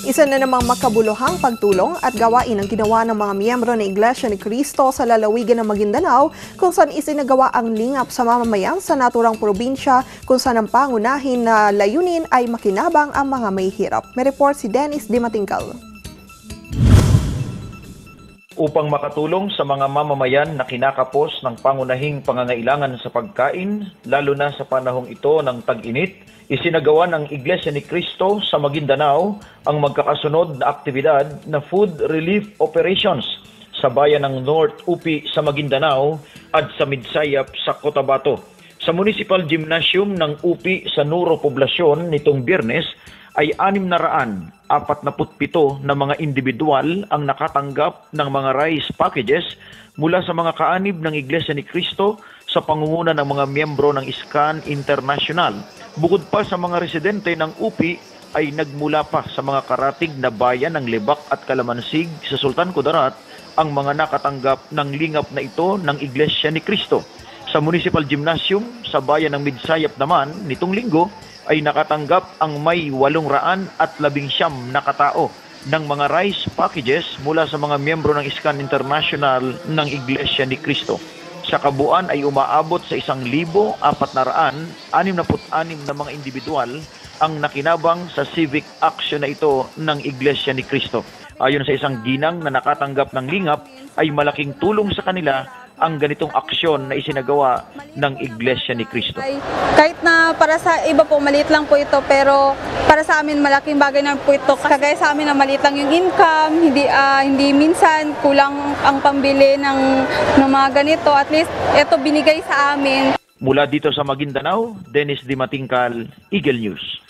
Isa na namang makabuluhang pagtulong at gawain ang ginawa ng mga miyembro ng Iglesia ni Cristo sa lalawigan ng Maguindanao kung saan isinagawa ang lingap sa mamamayan sa naturang probinsya kung saan ang pangunahin na layunin ay makinabang ang mga may hirap. May report si Dennis Dimatingkal. Upang makatulong sa mga mamamayan na kinakapos ng pangunahing pangangailangan sa pagkain, lalo na sa panahong ito ng tag-init, isinagawa ng Iglesia ni Cristo sa Maguindanao ang magkakasunod na aktibidad na Food Relief Operations sa bayan ng North Upi sa Maguindanao at sa Midsayap sa Cotabato. Sa Municipal Gymnasium ng Upi sa Nuro Poblasyon nitong biyernes ay 647 na mga individual ang nakatanggap ng mga rice packages mula sa mga kaanib ng Iglesia ni Cristo sa pangunguna ng mga miyembro ng ISKAN International. Bukod pa sa mga residente ng UPI ay nagmula pa sa mga karatig na bayan ng Lebak at Kalamansig sa Sultan Kudarat ang mga nakatanggap ng lingap na ito ng Iglesia ni Cristo. Sa Municipal Gymnasium sa bayan ng Midsayap naman nitong linggo ay nakatanggap ang may 800 at 11 na katao ng mga rice packages mula sa mga miyembro ng ISKAN International ng Iglesia ni Cristo. Sa kabuuan ay umaabot sa 1,466 na mga individual ang nakinabang sa civic action na ito ng Iglesia ni Cristo. Ayon sa isang ginang na nakatanggap ng lingap ay malaking tulong sa kanila ang ganitong aksyon na isinagawa ng Iglesia ni Cristo. Ay, kahit na para sa iba po maliit lang po ito pero para sa amin malaking bagay na po ito kagaya sa amin na maliit lang yung income hindi ah, hindi minsan kulang ang pambili ng ng mga ganito at least ito binigay sa amin Mula dito sa Maguindanao, Dennis Di Matingkal, Eagle News.